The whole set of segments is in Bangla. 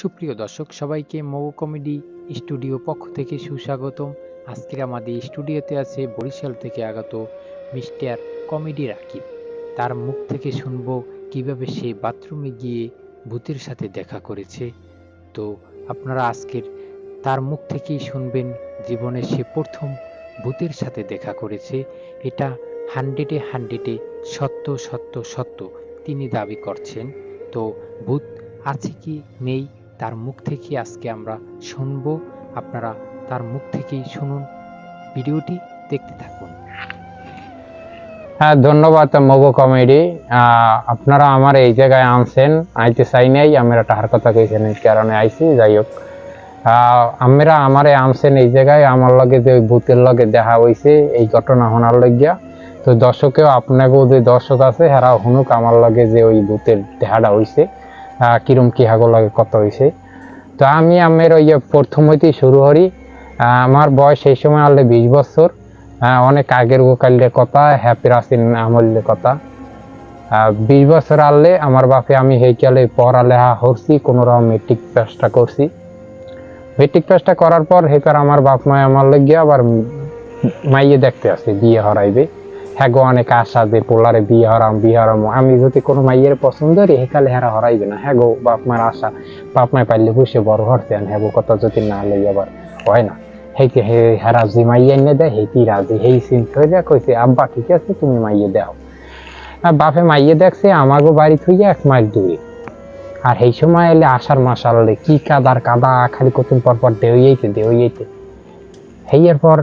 সুপ্রিয় দর্শক, সবাইকে মগো কমেডি স্টুডিও পক্ষ থেকে সুস্বাগতম। আজকের আমাদের স্টুডিওতে আছে বরিশাল থেকে আগত মিস্টার কমেডি রাকিব। তার মুখ থেকে শুনব কীভাবে সে বাথরুমে গিয়ে ভূতের সাথে দেখা করেছে। তো আপনারা আজকের তার মুখ থেকেই শুনবেন জীবনে সে প্রথম ভূতের সাথে দেখা করেছে। এটা হান্ড্রেডে হান্ড্রেডে সত্য সত্য সত্য তিনি দাবি করছেন। তো ভূত আছে কি নেই? তার মুখ থেকে আজকে আমরা শুনব। আপনারা তার মুখ থেকেই শুনুন। ভিডিওটি দেখতে থাকুন। হ্যাঁ ধন্যবাদ মগো কমেডি। আপনারা আমার এই জায়গায় আনছেন আইতে চাই নাই আমি একটা কথা কইছেন এই কারণে আইছি যাই হোক। আমরা আমারে আনছেন এই জায়গায় আমার লগে যে ভূতের লগে দেখা হইছে এই ঘটনা হনার লাগিয়া তো দর্শকেও আপনাকেও যে দর্শক আছে হেরা শুনুক আমার লগে যে ওই ভূতের দেখাটা আহ, কিরম কি হাগো লাগে, কত হইছে। তো আমি আমের ওই প্রথম হইতেই শুরু করি। আমার বয়স সেই সময় আনলে বিশ বছর। অনেক আগের গোকালের কথা, হ্যাপি রাসিন আমলের কথা। বিশ বছর আনলে আমার বাপে আমি হেইকালে পড়ালেখা করছি, কোনো রকম মেট্রিক পাসটা করছি। মেট্রিক পাসটা করার পর হেপার আমার বাপ মায় আমার লেগে আবার মাইয়ে দেখতে আসে, বিয়ে হরাইবে। হ্যাঁ গো অনেক আশা যে পোলারে বিয়ে হরাম বিয়ে হরাম। আমি যদি কোনো মাইয়ের পছন্দ করি, হেকালে হেরা হরাইবে না। হ্যাঁ গো, বাপ মায়ের আশা। বাপ মায় পাইলে বসে বড় হরতে হ্যাঁ গো, কথা যদি না লই আবার হয় না। হেইতে হে, হেরা যে মাইয়া এনে দেয় হেইতি রাজি। হেই সিন করে কইছে, আব্বা, ঠিক আছে, তুমি মাইয়ে দাও। আর বাপে মাইয়ে দেখছে, আমাগো বাড়ি থইয়া এক মাইল দূরে। আর এই সময় এলে আষাঢ় মাস আনলে, কি কাদার কাদা, খালি কতদিন পর পর দেউইতে দেউইতে হেইয়ের পর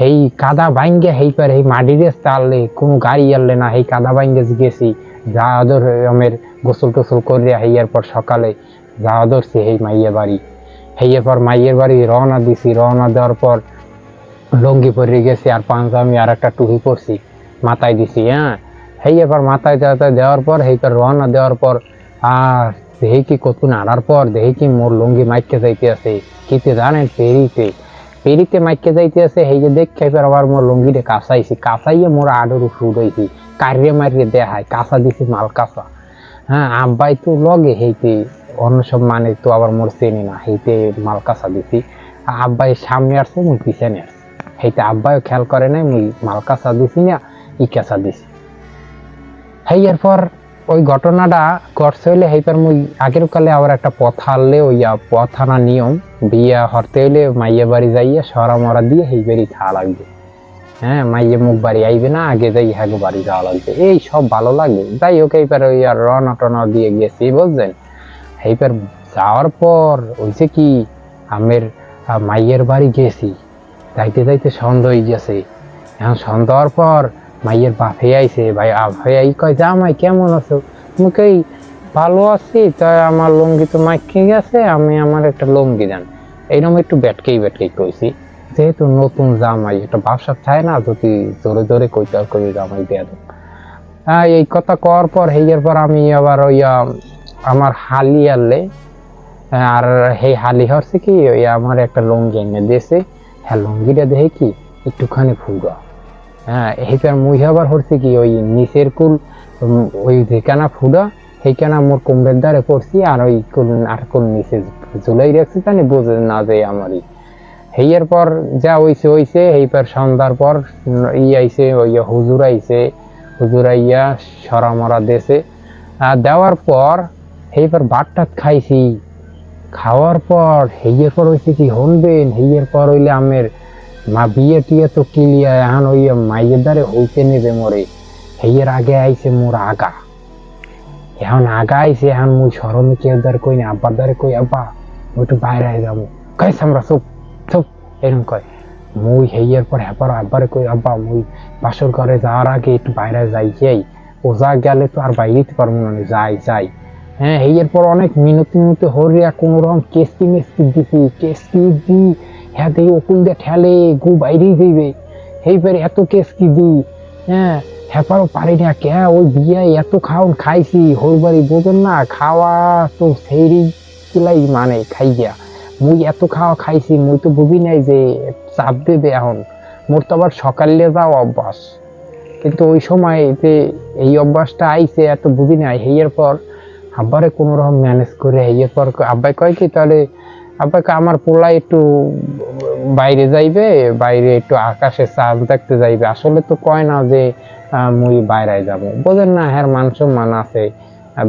হেই কাদা বাইঙ্গে হেই পার, হেই মাটি রেস্তে আনলে কোনো গাড়ি আনলে না, হেই কাদা বাইঙ্গে গেছি যা আদর আমের গোসল টোসল করিয়া হেইয়ার পর সকালে যা ধরছি হেই মাইয়া বাড়ি। হেইয়ের পর মাইয়ের বাড়ি রওনা দিছি, রওনা দেওয়ার পর লঙ্গি পরে গেছি আর পাঞ্জামি আর একটা টুহি পরছি, মাথায় দিছি হ্যাঁ। হেই এবার মাথায় দেওয়াতে দেওয়ার পর, হেই পর রওনা দেওয়ার পর আর দেহি কি কত নাড়ার পর, দেহি কি মোর লঙ্গি মাইকে যাইতে আছে কিতে জানেন, পেরিতে। পেরিতে মাইকে যাইতে আছে হেই যে দেখ খাইবার আবার মোর লঙ্গিটা কাঁচাইছি। কাঁচাইয়ে মোর আডর উড়াইছি কারিয়ে মারিয়ে দেখায়, কাঁচা দিছি মাল কাঁচা। হ্যাঁ আব্বাই তো লগে হেইতে, অন্য সব মানে তো আবার মোর চেনি না, হেইতে মাল কাঁচা দিছি। আব্বাই সামনে আসছে, মুই পিছনে আসছে। হেইতে আব্বাইও খেয়াল করে নাই, মুই মাল কাঁচা দিছি না, ই কাঁচা দিছি। হেইয়ার পর ওই ঘটনাটা ঘটছে হইলে হেইপার মুই আগের কালে আবার একটা পথ আনলে ওই পথ আনা নিয়ম। বিয়া হরতে হইলে মাইয়া বাড়ি যাইয়া সরা মরা দিয়ে হেই বাড়ি থাকা লাগবে। হ্যাঁ মাইয়ে মুখ বাড়ি আইবে না, আগে যাই হ্যাঁ বাড়ি যাওয়া লাগবে। এই সব ভালো লাগে। যাই হোক এইবার ওই আর রনা টনা দিয়ে গেছি, বুঝছেন? এইবার যাওয়ার পর হইছে কি, আমের মাইয়ের বাড়ি গেছি। যাইতে যাইতে সন্ধ্যা হয়ে গেছে। এখন হওয়ার পর মাইয়ের বাপে আইছে, ভাই আফে আই, কয়, জামাই, কেমন আছো? মুখে ভালো আছি তাই আমার লুঙ্গি তো মাইকে গেছে, আমি আমার একটা লুঙ্গি দেন। এইরকম একটু ব্যাটকেই ব্যাটকেই কইছি। যেহেতু নতুন জামাই একটা ব্যবসা চায় না, যদি জোরে জোরে কইতে কই জামাই দিয়ে দেব হ্যাঁ এই কথা কওয়ার পর হেয়ার পর আমি আবার ওই আমার হালি আনলে, আর সেই হালি হচ্ছে কি, ওই আমার একটা লুঙ্গি এনে দিয়েছে। হ্যাঁ লুঙ্গিটা দেখে কি, একটুখানি ফুরা হ্যাঁ এইটার মুই আবার হচ্ছে কি, ওই নিচের কুল ওই যেখানা ফুরা সেইখানা মোর কোমরের দ্বারে পড়ছি, আর ওই কুল, আর কুল নিচে ঝুলাই রাখছি, জানি বোঝে না যে আমারই। হেয়ার পর যা হইছে হইছে এইবার সন্ধ্যার পর ই আইছে, ওই হুজুর আইছে, হুজুর আইয়া সরা মরা দেশে আর দেওয়ার পর এইবার ভাতটা খাইছি। খাওয়ার পর হেইয়ের পর হইছে কি, হনবেন হেইয়ের পর হইলে আমের মা বিয়ে টিয়ে তো কিলিয়া এখন ওই মাইয়ের দ্বারে হইতে নেবে মরে? হেইয়ের আগে আইছে মোর আগা। এখন আগা আইছে, এখন মুই সরমে কেউ দ্বারে কই না, আব্বার দ্বারে কই, আব্বা, মুই একটু বাইরে আই যাব কাইস আমরা, চুপ চুপ, এরকম কয়। মুই হেইয়ের পর হ্যাপার আব্বারে কই, আব্বা, মুই বাসর ঘরে যাওয়ার আগে একটু বাইরে যাই যাই। ও যা গেলে তো আর বাইরে যেতে পারব না যাই যাই। হ্যাঁ এর পর অনেক মিনতি মিনতি হরিয়া কোনো রকম কেসকি মেসকি দিছি কেসকি দি হ্যাঁ দেই দিয়ে ঠেলে গু বাইরেই যাইবে। এইবারে এত কেসকি দি? হ্যাঁ হ্যাপারও পারি না কে? ওই বিয়ে এত খাওন খাইছি হইবারি বোঝেন না, খাওয়া তো সেইরি কিলাই মানে খাই গিয়া। মুই এত খাওয়া খাইছি, মুই তো বুঝি নাই যে চাপ দেবে এখন। মোর তো আবার সকালে যাও অভ্যাস। কিন্তু ওই সময় যে এই অভ্যাসটা আইছে, এত বুঝি নাই। হেয়ার পর আব্বারে কোনো রকম ম্যানেজ করে ইয়ে পর আব্বাই কয় কি, তাহলে কয়, আমার পোলা একটু বাইরে যাইবে বাইরে একটু আকাশে চাঁদ দেখতে যাইবে। আসলে তো কয় না যে মুই বাইরে যাব। বোঝেন না হ্যাঁ মান সম্মান আছে।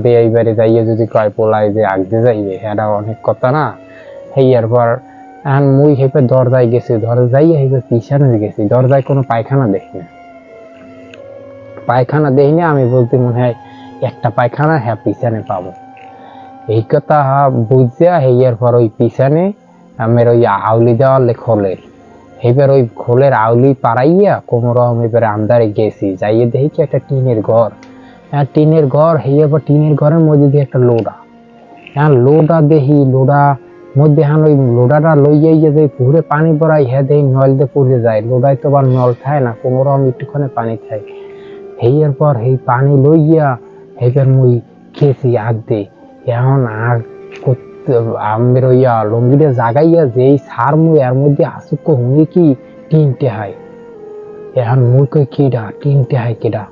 বেয়াই বাড়ি যাইয়ে যদি কয় পোলাই যে আগতে যাইবে হ্যাঁ অনেক কথা না। হেয়ার পর এখন মুই হেপে দরজায় গেছি দরজা যাইয়ে হেপে পিছনে গেছি। দরজায় কোনো পায়খানা দেখি না। পায়খানা দেখিনি আমি বলতে মনে হয় একটা পায়খানা হ্যাঁ পিছনে পাবো। এই কথা বুঝিয়া হেয়ার পর ওই পিছনে আমার ওই আউলি দেওয়ালে খোলের এবার ওই খোলের আউলি পাড়াইয়া কোনো রকম এবারে আন্দারে গেছি যাইয়ে দেখি একটা টিনের ঘর হ্যাঁ টিনের ঘর হেয়ার পর টিনের ঘরের মধ্যে দিয়ে একটা লোডা হ্যাঁ লোডা দেখি লোডা মধ্যে হ্যাঁ ওই লোডাটা লইয়া ইয়ে যে পুকুরে পানি পড়াই হ্যাঁ দেখি নল দিয়ে পড়ে যায় লোডায় তো আবার নল থাকে না কোনো রকম একটুখানি পানি থাকে হেয়ার পর এই পানি লইয়া এবার মুই খেয়েছি আগ দে এখন করতে আমের ওইয়া লঙ্গিটা জাগাইয়া যেই সার মুই এর মধ্যে আসুক হুমি কি তিনটে হয় এখন মুই কিডা তিনটে হয় কিডা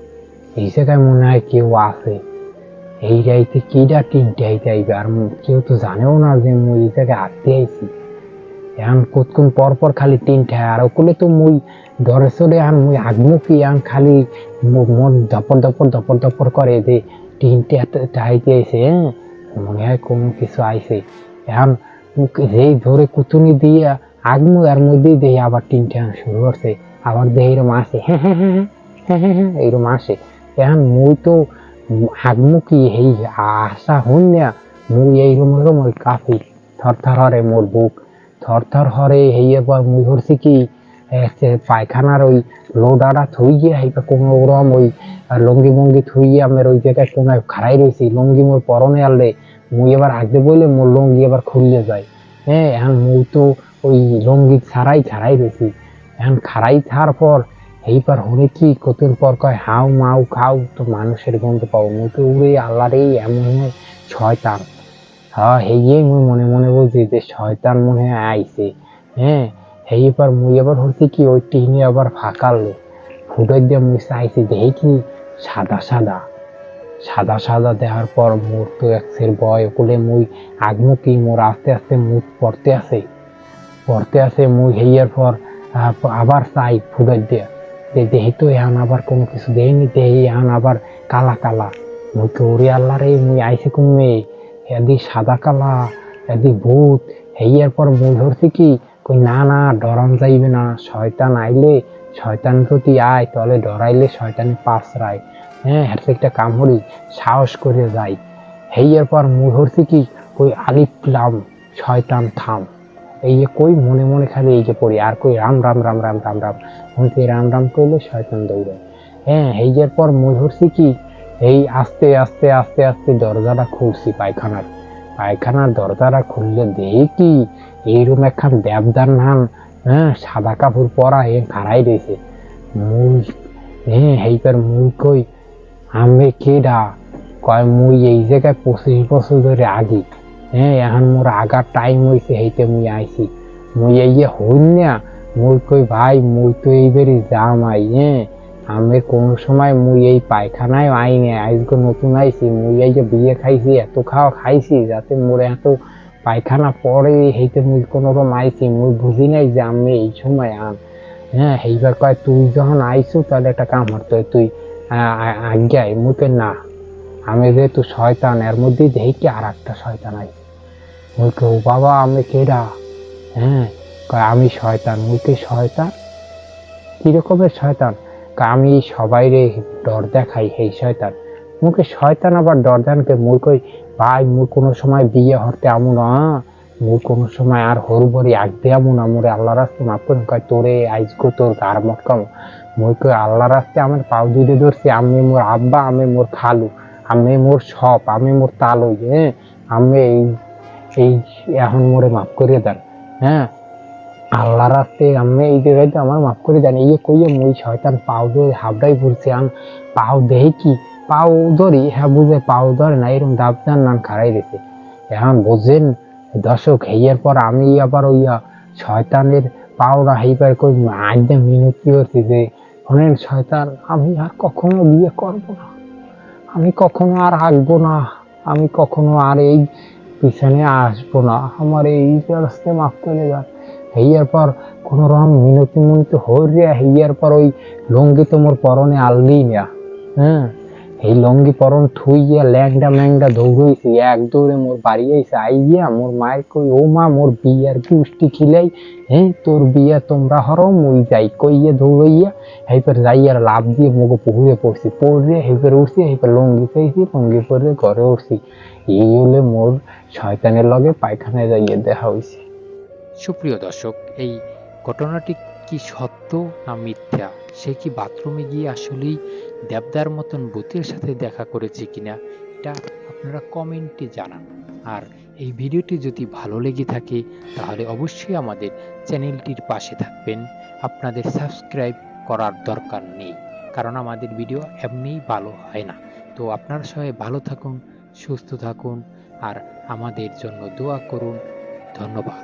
এই জায়গায় মনে হয় কেউ আছে এই রাইতে কিডা তিনটে হাইতে আইবে আর কেউ তো জানেও না যে মুই এই জায়গায় হাঁটতে আইছি এখন কতক্ষণ পর পর খালি তিনটে হয় আর ওগুলো তো মুই ডরে চলে এখন মুই আগমুখী এখন খালি মো- মন ধপর ধপর ধপর দপর করে যে তিনটে হাইতে আইছে হ্যাঁ মনে হয় কোনো কিছু আইছে। এখন যেই ধরে কুতুনি দিয়ে আগমু এর মধ্যেই দেখি আবার এখন শুরু করছে, আবার দেখি এরম আসে হ্যাঁ হ্যাঁ হ্যাঁ হ্যাঁ হ্যাঁ হ্যাঁ হ্যাঁ এইরকম আসে। এখন মুই তো আগমু কি এই আশা হন না, মুই এইরকম এরকম ওই কাফি থর থর হরে মোর বুক থর থর হরে হেইয়ের পর মুই হরছি কি পায়খানার ওই লোডাটা থইয়ে হাইপা কোনো ওরম ওই লঙ্গি মঙ্গি থইয়ে আমার ওই জায়গায় কোনো খাড়াই রয়েছি লঙ্গি মোর পরনে আনলে মুই এবার আগতে বলে মোর লঙ্গি এবার খুললে যায়। হ্যাঁ এখন মুই তো ওই লঙ্গি ছাড়াই ছাড়াই রয়েছি এখন খাড়াই ছাড়ার পর এইবার হলে কি কতদিন পর কয় হাউ মাউ খাও, তো মানুষের গন্ধ পাবো মুই তো উড়ে আল্লাহরে এমন হয়, শয়তান। হ্যাঁ হেয়ে মুই মনে মনে বলছি যে শয়তান মনে হয় আইছে। হ্যাঁ এইবার মুই এবার হচ্ছে কি ওই টিনে আবার ফাঁকালো ফুটে দিয়ে মুই চাইছি, দেখি কি সাদা সাদা। সাদা সাদা দেখার পর মোর তো একসের বয় ওকুলে মুই আগমুখী মোর আস্তে আস্তে মুখ পড়তে আছে। পড়তে আছে মুই হেয়ার পর আবার চাই ফুটে দিয়ে। যে দেহি তো এখন আবার কোনো কিছু দেয়নি দেহি এহান আবার কালা কালা। মুই ওরে আল্লাহ রে, মুই আইসে কমে এদি সাদা কালা, এদি ভূত। হেয়ার পর মুই ধরছি কি? কই না না ডরান যাইবে না, শয়তান আইলে শয়তান প্রতি আয়, তলে ডরাইলে শয়তানে পাস রায় হ্যাঁ হ্যাঁ একটা কাম হরি সাহস করে যাই। হেয়ার পর ধরছি কি, কই আলিফ লাম, শয়তান থাম। এই যে কই মনে মনে খালি এই যে পড়ি, আর কই রাম রাম রাম রাম রাম রাম। বলতে রাম রাম করলে শয়তান দৌড়ায় হ্যাঁ হেয়ার পর ধরছি কি, এই আস্তে আস্তে আস্তে আস্তে দরজাটা খুলছি পায়খানার। পায়খানার দরজাটা খুললে দেখি এইরকম একখান দেবদার নাম হ্যাঁ সাদা কাপড় পরা এ খাড়াই রয়েছে মুই হ্যাঁ হেইবার মুই কই, আমি কেডা? কয়, মুই এই জায়গায় পঁচিশ বছর ধরে আগি। হ্যাঁ এখন মোর আগার টাইম হয়েছে হেইতে মুই আইছি। মুই এই যে হইন না, মুই কই, ভাই, মুই তো এইবারই যাম আই হ্যাঁ আমি কোন সময় মুই এই পায়খানায় আই নাই আজকে নতুন আইছি, মুই এই যে বিয়ে খাইছি, এত খাওয়া খাইছি, যাতে মোর এত পায়খানা পরে হেইতে মুই কোনো রকম আইছি মুই বুঝি নাই যে আমি এই সময় আন হ্যাঁ এইবার কয়, তুই যখন আইসু তাহলে একটা কাম হতো তুই আজ্ঞায় মুখে না, আমি যেহেতু শয়তান, এর মধ্যেই দেখি আর একটা শয়তান আইছে। মুখে ও বাবা, আমি কেডা? হ্যাঁ কয়, আমি শয়তান। মুখে শয়তান? কিরকমের শয়তান? আমি সবাই রে ডর দেখাই এই শয়তান। মুখে শয়তান আবার ডর দেনকে মুই কই ভাই মুই কোনো সময় বিয়ে হতে আমু না মুই কোনো সময় আর হরবরি আগ দে আমু না, মোরে আল্লাহ রাস্তে মাফ করে কয় তোরে আইজগো তোর গার মটকাম। মুই কই আল্লাহ রাস্তে আমার পাও দুইটা ধরছি, আমি মোর আব্বা, আমি মোর খালু, আমি মোর সব আমি মোর তালই হ্যাঁ আমি এই এই এখন মোরে মাফ করে দেন হ্যাঁ আল্লাহ রাস্তে আমি এই জায়গায় আমার মাফ করে দেন, এই কইয়ে মুই শয়তান পাও ধরে হাবড়াই পড়ছে আম পাও দেহে কি পাও ধরি হ্যাঁ বুঝে পাও ধরে না এরকম দাবদান নান খারাই দিছে। এখন বোঝেন, দর্শক হেয়ার পর আমি আবার ওইয়া শয়তানের পাওরা হেইবার কই আজকে মিনতি করছি যে, শোনেন শয়তান, আমি আর কখনো বিয়ে করব না। আমি কখনো আর আসব না। আমি কখনো আর এই পিছনে আসব না। আমার এই রাস্তায় মাফ করে দেন। হইয়ার পর কোনো রকম মিনতি মিনতি হইয়া হইয়ার পর ওই লঙ্গি তো মোর পরনে আনলি না হ্যাঁ? এই লঙ্গি পরন থুইয়া ল্যাংডা ম্যাংডা দৌড়ইছি এক দৌড়ে মোর বাড়ি আইসে আইয়া মোর মায়ের কই, ও মা, মোর বিয়ার গুষ্টি খিলাই? হ্যাঁ তোর বিয়া তোমরা হরো, মুই যাই কইয়া দৌড়াইয়া হেইপর যাইয়ার লাভ দিয়ে মুগো পুকুরে পড়ছি, পড়ে হেইপর উঠছি হেইপর লঙ্গি চাইছি, লঙ্গি পরে ঘরে উঠছি। এই হলে মোর শয়তানের লগে পায়খানায় যাইয়া দেখা হইছে। সুপ্রিয় দর্শক, এই ঘটনাটি কি সত্য না মিথ্যা? সে কি বাথরুমে গিয়ে আসলেই দেবদার মতন ভূতের সাথে দেখা করেছে কিনা, এটা আপনারা কমেন্টে জানান। আর এই ভিডিওটি যদি ভালো লেগে থাকে, তাহলে অবশ্যই আমাদের চ্যানেলটির পাশে থাকবেন। আপনাদের সাবস্ক্রাইব করার দরকার নেই, কারণ আমাদের ভিডিও এমনিই ভালো হয় না। তো আপনার সবাই ভালো থাকুন, সুস্থ থাকুন, আর আমাদের জন্য দোয়া করুন। ধন্যবাদ।